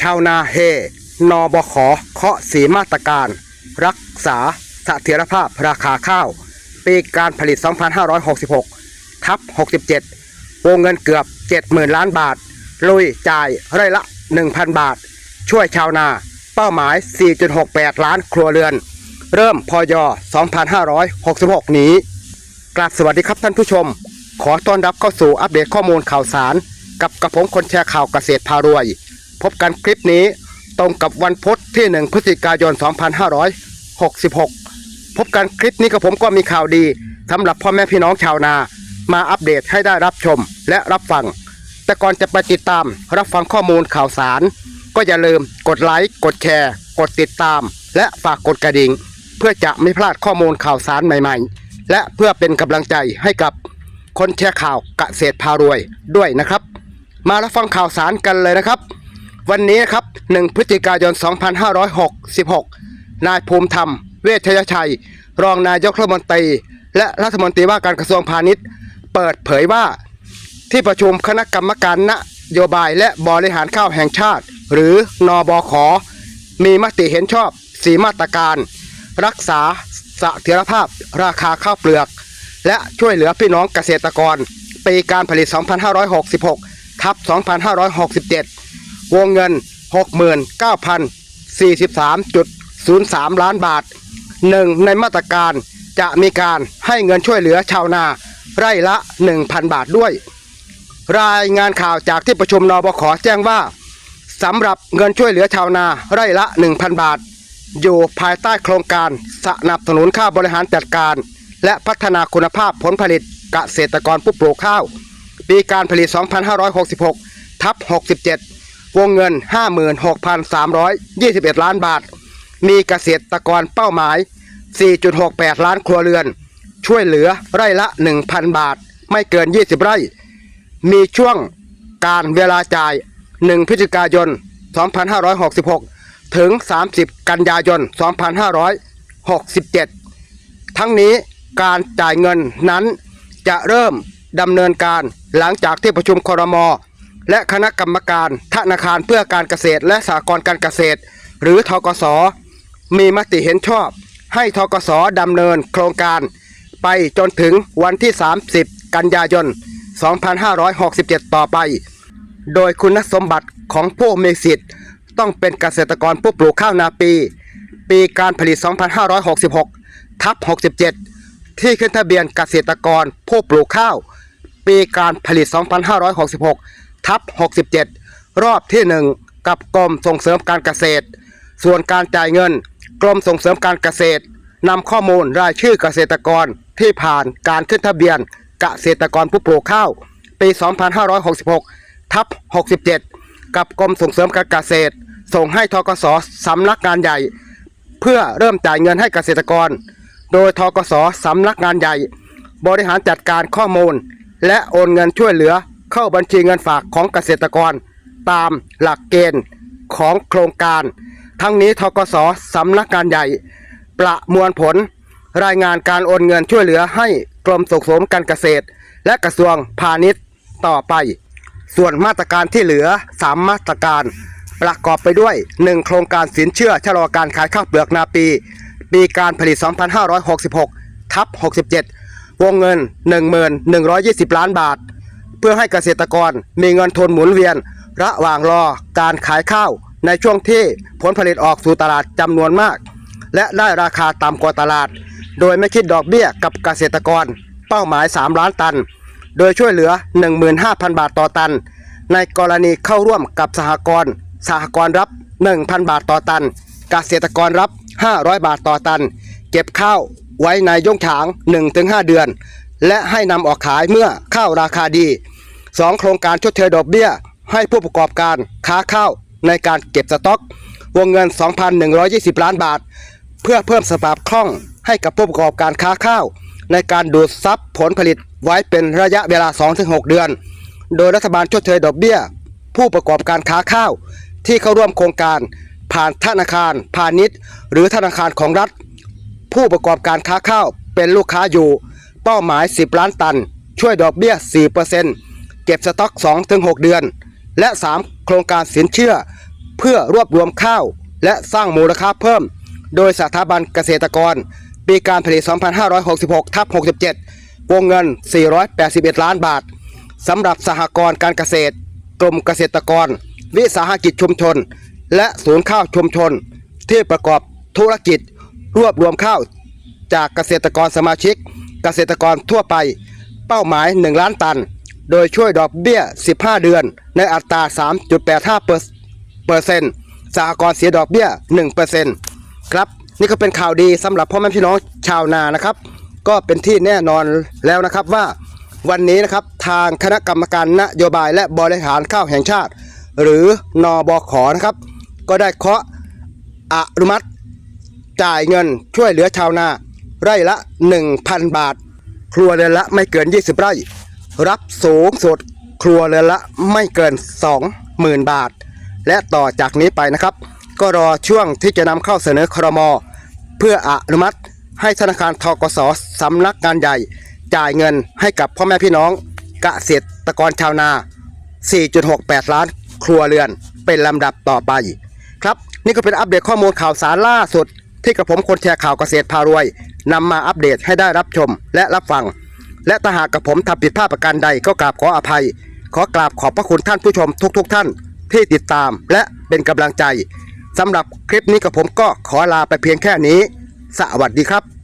ชาวนาเฮ นบขเคาะสีมาตรการ รักษาเสถียรภาพราคาข้าว ปีการผลิต 2566 ทับ 67 วงเงินเกือบ 70,000 ล้านบาท ลุยจ่ายไร่ละ 1,000 บาท ช่วยชาวนา เป้าหมาย 4.68 ล้านครัวเรือน เริ่มพย2566 นี้ กราบสวัสดีครับท่านผู้ชม ขอต้อนรับเข้าสู่อัปเดตข้อมูลข่าวสาร กับกระผมคนแชร์ข่าวเกษตรพารวย พบกันคลิปนี้ตรงกับวันพุธที่ 1 พฤศจิกายน 2566 พบกันคลิปนี้กับผมก็มีข่าวดีสำหรับพ่อแม่พี่น้องชาวนา มาอัปเดตให้ได้รับชมและรับฟัง แต่ก่อนจะไปติดตามรับฟังข้อมูลข่าวสาร ก็อย่าลืมกดไลค์กดแชร์ กดติดตาม และฝากกดกระดิ่ง เพื่อจะไม่พลาดข้อมูลข่าวสารใหม่ ๆ และเพื่อเป็นกำลังใจให้กับคนแชร์ข่าวเกษตรพารวยด้วยนะครับ มารับฟังข่าวสารกันเลยนะครับ วันนี้ครับ 1 พฤศจิกายน 2566 นายภูมิธรรม เวชยชัย รองนายกรัฐมนตรี และรัฐมนตรีว่าการกระทรวงพาณิชย์ เปิดเผยว่า ที่ประชุมคณะกรรมการนโยบายและบริหารข้าวแห่งชาติ หรือนอบขมีมติเห็นชอบสีมาตรการ รักษาเสถียรภาพราคาข้าวเปลือก และช่วยเหลือพี่น้องเกษตรกร ปีการผลิต 2566 ทับ 2567 วงเงิน 69,043.03 ล้านบาทหนึ่งในมาตรการจะมีการให้เงินช่วยเหลือชาวนาไร่ละ 1,000 บาทด้วย รายงานข่าวจากที่ประชุมนบขแจ้งว่าสำหรับเงินช่วยเหลือชาวนาไร่ละ 1,000 บาท อยู่ภายใต้โครงการสนับสนุนค่าบริหารจัดการ และพัฒนาคุณภาพผลผลิตเกษตรกรผู้ปลูกข้าว ปีการผลิต 2566 ทับ 67 วงเงิน 56,321 ล้านบาท มีเกษตรกรเป้าหมาย 4.68 ล้านครัวเรือน ช่วยเหลือไร่ละ 1,000 บาท ไม่เกิน 20 ไร่ มีช่วงการเวลาจ่าย 1 พฤศจิกายน 2566 ถึง 30 กันยายน 2567 ทั้งนี้การจ่ายเงินนั้นจะเริ่มดำเนินการหลังจากที่ประชุมครม และคณะกรรมการธนาคารเพื่อการเกษตรและสหกรณ์การเกษตร หรือทกส มีมติเห็นชอบ ให้ทกสดำเนินโครงการ ไปจนถึงวันที่ 30 กันยายน 2567 ต่อไป โดยคุณสมบัติของผู้มีสิทธิ์ ต้องเป็นเกษตรกรผู้ปลูกข้าวนาปี ปีการผลิต 2566 ทับ 67 ที่ขึ้นทะเบียนเกษตรกรผู้ปลูกข้าว ปีการผลิต 2566 ทับ67 รอบที่ 1 กับกรมส่งเสริมการเกษตร ส่วนการจ่ายเงิน กรมส่งเสริมการเกษตรนำข้อมูลรายชื่อเกษตรกรที่ผ่านการขึ้นทะเบียนเกษตรกรผู้ปลูกข้าว ปี 2566 ทับ 67 กับกรมส่งเสริมการเกษตร ส่งให้ทกสสำนักงานใหญ่ เพื่อเริ่มจ่ายเงินให้เกษตรกร โดยทกสสำนักงานใหญ่ บริหารจัดการข้อมูล และโอนเงินช่วยเหลือ เข้าบัญชีเงินฝากของเกษตรกร ตามหลักเกณฑ์ของโครงการ ทั้งนี้ทกสสำนักงานใหญ่ ประมวลผล รายงานการโอนเงินช่วยเหลือให้กรมส่งเสริมการเกษตร และกระทรวงพาณิชย์ต่อไป ส่วนมาตรการที่เหลือ 3 มาตรการ ประกอบไปด้วย 1. โครงการสินเชื่อชะลอการขายข้าวเปลือกนาปี ปีการผลิต 2566ทับ67 วงเงิน 1120 ล้านบาท เพื่อให้เกษตรกรมีเงินทุนหมุนเวียน ระหว่างรอการขายข้าว ในช่วงที่ผลผลิตออกสู่ตลาดจำนวนมาก และได้ราคาต่ำกว่าตลาด โดยไม่คิดดอกเบี้ยกับเกษตรกร เป้าหมาย 3 ล้านตัน โดยช่วยเหลือ 15,000 บาทต่อตัน ในกรณีเข้าร่วมกับสหกรณ์สหกรณ์รับ 1,000 บาทต่อตัน เกษตรกรรับ 500 บาทต่อตัน เก็บข้าวไว้ในย่งฉาง 1-5 เดือน และให้นำออกขายเมื่อข้าวราคาดี 2. โครงการชดเชยดอกเบี้ย ให้ผู้ประกอบการค้าข้าวในการเก็บสต็อก วงเงิน 2,120 ล้านบาท เพื่อเพิ่มสภาพคล่องให้กับผู้ประกอบการค้าข้าว ในการดูดซับผลผลิตไว้เป็นระยะเวลา 2-6 เดือน โดยรัฐบาลชดเชยดอกเบี้ย ผู้ประกอบการค้าข้าว ที่เข้าร่วมโครงการผ่านธนาคาร พาณิชย์ หรือธนาคารของรัฐ ผู้ประกอบการค้าข้าวเป็นลูกค้าอยู่ เป้าหมาย 10 ล้านตัน ช่วยดอกเบี้ย 4% เก็บสต็อก 2-6 เดือน และ 3 โครงการสินเชื่อ เพื่อรวบรวมข้าว และสร้างมูลค่าเพิ่ม โดยสถาบันเกษตรกร ปีการผลิต 2566ทับ67 วงเงิน 481 ล้านบาทสำหรับสหกรณ์การเกษตร กลุ่มเกษตรกร วิสาหกิจชุมชน และศูนย์ข้าวชุมชน ที่ประกอบธุรกิจ รวบรวมข้าว จากเกษตรกรสมาชิก เกษตรกรทั่วไป เป้าหมาย 1 ล้านตัน โดยช่วยดอกเบี้ย 15 เดือน ในอัตรา 3.85เปอร์เซ็นต์สหกรณ์เสียดอกเบี้ย 1เปอร์เซ็นต์ครับนี่ก็เป็นข่าวดีสำหรับพ่อแม่พี่น้องชาวนานะครับ ก็เป็นที่แน่นอนแล้วนะครับว่าวันนี้นะครับทางคณะกรรมการนโยบายและบริหารข้าวแห่งชาติ หรือนอบขนะครับ ก็ได้เคาะอนุมัติ จ่ายเงินช่วยเหลือชาวนา ไร่ละ 1,000 บาท ครัวเรือนละไม่เกิน 20 ไร่ รับสูงสุดครัวเรือนละไม่เกิน 20,000 บาท และต่อจากนี้ไปนะครับ ก็รอช่วงที่จะนำเข้าเสนอครม เพื่ออนุมัติ ให้ธนาคารทกสสำนักงานใหญ่ จ่ายเงินให้กับพ่อแม่พี่น้องเกษตรกรชาวนา 4.68 ล้านครัวเรือนเป็นลำดับต่อไป ครับนี่ก็เป็นอัปเดตข้อมูลข่าวสารล่าสุด ที่กระผมคนแชร์ข่าวเกษตรพารวยนำมาอัปเดตให้ได้รับชมและรับฟัง และถ้าหากกับผมทำผิดพลาดประการใดก็กราบขออภัย ขอกราบขอบพระคุณท่านผู้ชมทุกๆทท่านที่ติดตามและเป็นกำลังใจสำหรับคลิปนี้กับผมก็ขอลาไปเพียงแค่นี้ สวัสดีครับ